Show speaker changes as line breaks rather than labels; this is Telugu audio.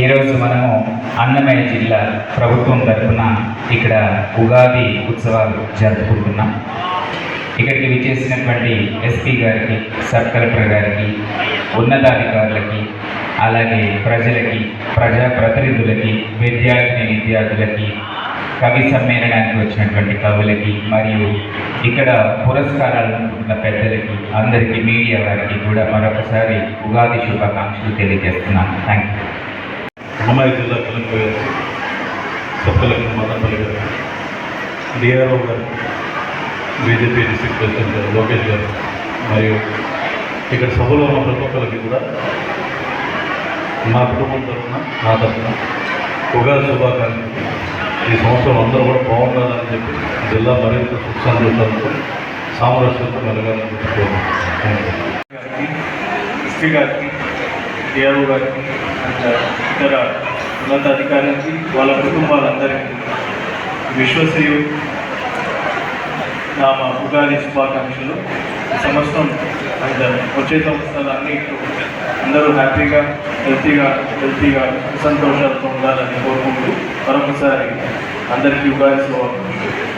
ఈరోజు మనము అన్నమయ్య జిల్లా ప్రభుత్వం తరఫున ఇక్కడ ఉగాది ఉత్సవాలు జరుపుకుంటున్నాం. ఇక్కడికి విచ్చేసినటువంటి ఎస్పీ గారికి సబ్ కలెక్టర్ గారికి ఉన్నతాధికారులకి అలాగే ప్రజలకి ప్రజా ప్రతినిధులకి విద్యార్థిని విద్యార్థులకి కవి సమ్మేళనానికి వచ్చినటువంటి కవులకి మరియు ఇక్కడ పురస్కారాలు అందుకున్న పెద్దలకి అందరికీ మీడియా వారికి కూడా మరొకసారి ఉగాది శుభాకాంక్షలు తెలియజేస్తున్నాను. థ్యాంక్ యూ
అమ్మాయి జిల్లా కలెక్టర్ గారు సబ్ కలెక్టర్ మదనపల్లి గారు డిఆర్ఓ గారు బీజేపీ డిస్ట్రిక్ట్ ప్రెసిడెంట్ గారు లోకేష్ గారు మరియు ఇక్కడ సభలో ఉన్న ప్రతి ఒక్కరికి కూడా నా కుటుంబం తరఫున నా తరఫున ఉగాది శుభాకాంక్షలు. ఈ సంవత్సరం అందరూ కూడా బాగుండాలని చెప్పి జిల్లా మరింత సుఖ సంతోషాలతో సామరస్యంతో మెలగాలని చెప్పుకోవాలి
గారికి గారికి డిఆర్ఓ గారికి అండ్ ఇతర ఉన్నతాధికారులకి వాళ్ళ కుటుంబాలందరికీ విశ్వశ్రీయు నా మా ఉగాది శుభాకాంక్షలు. సంవత్సరం వచ్చే సంవత్సరాలు అన్ని అందరూ హ్యాపీగా హెల్తీగా హెల్తీగా సంతోషాలతో ఉండాలని కోరుకుంటూ మరొకసారి అందరికీ ఉగాది శుభాకాంక్షలు.